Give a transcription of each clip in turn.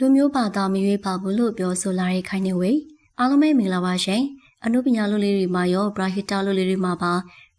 လူမျိုးဘာသာမရွေးပါဘူးလို့ပြောဆိုလာတဲ့ခိုင်နေဝေအားလုံးပဲမင်္ဂလာပါရှင်အနုပညာလူလေးတွေမှာရောဘရာဟီတာလူလေးတွေမှာပါ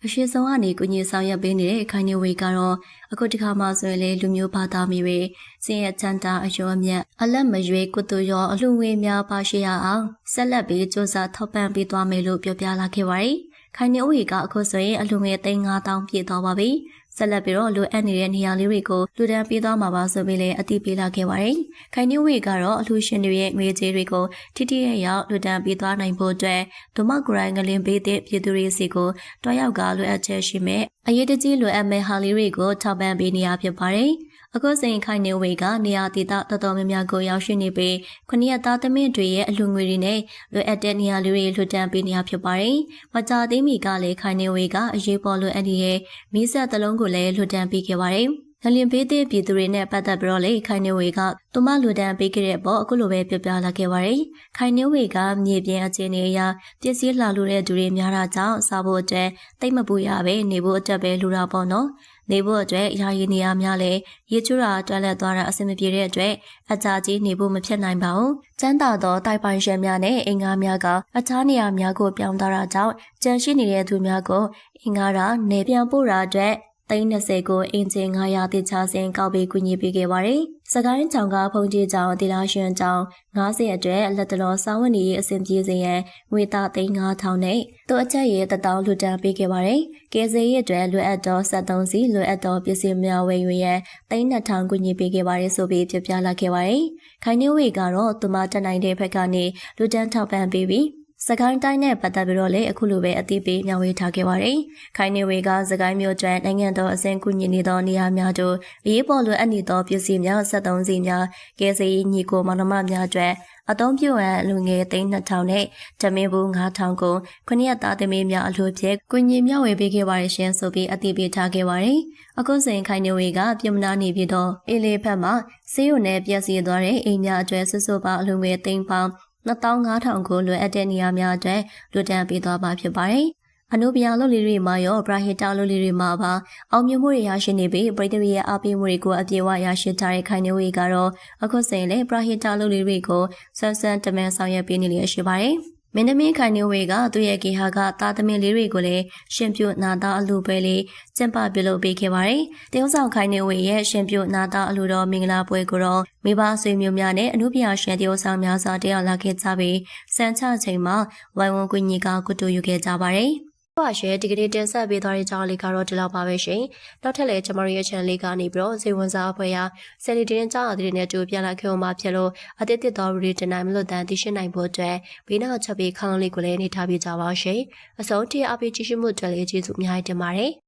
အရှိဆုံးကနေကုညီဆောင်ရွက်ပေးနေတဲ့ခိုင်နေဝေကတော့အခုတခါမှဆိုရင်လေလူမျိုးဘာသာမရွေးစင်ရချန်တာအယောအမြတ်အလက်မရွေးကုတူရောအလှငွေများပါရှိရအောင်ဆက်လက်ပြီးစ조사ထောက်ပံ့ပေးသွားမယ်လို့ပြောပြလာခဲ့ပါတယ်ခိုင်နေဝေကအခုဆိုရင်အလှငွေ3000ပြည့်သွားပါပြီ ဆက်လက်ပြီးတော့လိုအပ်နေတဲ့နေရာလေးတွေကိုလူဒန်းပေးသွားမှာပါဆိုပြီးလည်းအတိပေးလာခဲ့ပါတယ်။ခိုင်နေဝေကတော့အလှရှင်တွေရဲ့ငွေကြေးတွေကိုထိထိရရောက်လူဒန်းပေးသွားနိုင်ဖို့အတွက်ဒမဂရိုင်းငလင်ပေးတဲ့ပြည်သူတွေစီကိုတွားရောက်ကလိုအပ်ချက်ရှိမဲ့အရေးတကြီးလိုအပ်မဲ့ဟာလေးတွေကိုထောက်ပံ့ပေးနေရဖြစ်ပါတယ်။ အခုစဉ်ခိုင်နေဝေကနေရာဒေသတော်တော်များများကိုရောက်ရှိနေပြီးခဏရသားသမင်းတွေရဲ့အလှငွေတွေနဲ့လိုအပ်တဲ့နေရာလေးတွေလွှတ်တမ်းပေးနေရဖြစ်ပါတယ်။မကြသေးမီကလည်းခိုင်နေဝေကအရေးပေါ်လိုအပ်နေတဲ့မိဆက်သလုံးကိုလည်းလွှတ်တမ်းပေးခဲ့ပါတယ်။ငလင်ပေးတဲ့ပြည်သူတွေနဲ့ပတ်သက်ပြီးတော့လေခိုင်နေဝေကသူမလူတန်းပေးခဲ့တဲ့အပေါ်အခုလိုပဲပြောပြလာခဲ့ပါတယ်။ခိုင်နေဝေကမြေပြင်အခြေအနေအရပစ္စည်းလာလို့တဲ့သူတွေများတာကြောင့်စားဖို့အတွက်တိတ်မပူရပဲနေဖို့အတွက်ပဲလူတာပေါ့နော်။ နေဖို့အတွက်ယာယီနေရာများလည်းရေချူတာတွက်လက်သွားတာအဆင်မပြေတဲ့အတွက်အကြာကြီးနေဖို့မဖြစ်နိုင်ပါဘူး။ကျန်းသာသောတိုက်ပိုင်ရှယ်များနဲ့အင်္ဂါများကအခြားနေရာများကိုပြောင်းသွားတာကြောင့်ကြန့်ရှိနေတဲ့သူများကိုအင်္ဂါရာနေပြန်ပို့တာအတွက် သိန်း20ကိုအင်ဂျင်900တိချစင်ကောက်ပြီးကူညီပေးခဲ့ပါတယ်။စကိုင်းချောင်ကဖုန်ကြီးချောင်ဒေလာရှင်ချောင်90အတွက်လက်တလောစာဝန်ကြီးအဆင်ပြေစေရန်ငွေသားသိန်း9000နဲ့သူ့အချက်ရဲ့တထောင်လူတန်းပေးခဲ့ပါတယ်။ကယ်ဆယ်ရေးအတွက်လွယ်အပ်သော73စီလွယ်အပ်သောပစ္စည်းများဝယ်ယူရန်သိန်း2000ကူညီပေးခဲ့ပါတယ်ဆိုပြီးပြပြလာခဲ့ပါတယ်။ခိုင်နေဝေကတော့သူမတက်နိုင်တဲ့ဘက်ကနေလူတန်းထောက်ပံ့ပေးပြီး စကိုင်းတိုင်းနဲ့ပတ်သက်ပြီးတော့လည်းအခုလိုပဲအသိပေးမျှဝေထားခဲ့ပါတယ်။ခိုင်နေဝေကစကိုင်းမြို့ကျွမ်းနိုင်ငံတော်အစင်ကူညီနေသောနေရာများတို့အရေးပေါ်လိုအပ်နေသောပစ္စည်းများ73စီများကဲစေးညီကိုမောင်နှမများအတွက်အသုံးပြုရန်လူငယ်သိန်း2000နဲ့ဓမင်းဘူး9000ကိုခုနှစ်ရက်သားသမီးများအလို့ဖြစ်ကုညီမျှဝေပေးခဲ့ပါရရှင်ဆိုပြီးအသိပေးထားခဲ့ပါတယ်။အခုစဉ်ခိုင်နေဝေကပြမနာနေပြီးတော့အေးလေးဖက်မှာစေးရုံနဲ့ပြည့်စည်သွားတဲ့အိမ်များအတွက်ဆွဆွပါအလူငွေသိန်းပေါင်း 2500ကိုလွယ်အပ်တဲ့နေရာများအတွက်လွတ်တန်းပေးသွားမှာဖြစ်ပါတယ်။အနုပညာလုပ်လေးတွေမှာရောပရာဟိတလုပ်လေးတွေမှာပါအောင်မြင်မှုတွေရရှိနေပြီးပြည်သူရဲ့အားပေးမှုတွေကိုအပြည့်အဝရရှိထားတဲ့ခိုင်နေဝေကတော့အခုစဉ်လေပရာဟိတလုပ်လေးတွေကိုဆန်းဆန်းတမန်ဆောင်ရွက်ပေးနေလျက်ရှိပါတယ်။ မင်းသမီးခိုင်နေဝေကသူ့ရဲ့ကေဟာကသားသမီးလေးတွေကိုလည်းရှင်ပြုနာသားအလူပွဲလေးကျင့်ပပြုလုပ်ပေးခဲ့ပါတယ်။တရုတ်ဆောင်ခိုင်နေဝေရဲ့ရှင်ပြုနာသားအလူတော်မင်္ဂလာပွဲကိုတော့မိဘဆွေမျိုးများနဲ့အမှုပြရှင်တရုတ်ဆောင်များစွာတက်ရောက်လာခဲ့ကြပြီးစံချချိန်မှာဝိုင်ဝန်းကွင်ကြီးကကုတူယူခဲ့ကြပါတယ်။ ပါရှယ်ဒီကနေ့တင်ဆက်ပေးသွားတဲ့ကြောင်းလေးကတော့ဒီလောက်ပါပဲရှင်။နောက်ထပ်လည်းကျွန်မတို့ရဲ့ channel လေးကနေပြီးတော့ဇေဝန်စားအဖွဲ့ရာဆယ်လီတင်ကြောင်းအသစ်တွေနဲ့ကြိုပြန်လာခဲ့အောင်ပါဖြစ်လို့အသစ်တစ်တော်ရီတင်နိုင်မလို့တန်သိရှိနိုင်ဖို့အတွက်ဘေးနောက်ချက်ပေးခေါင်းလေးကိုလည်းနေထားပြကြပါရှင်။အစုံတိအပိကြည့်ရှုမှုအတွက်လည်းကျေးဇူးအများကြီးတင်ပါတယ်။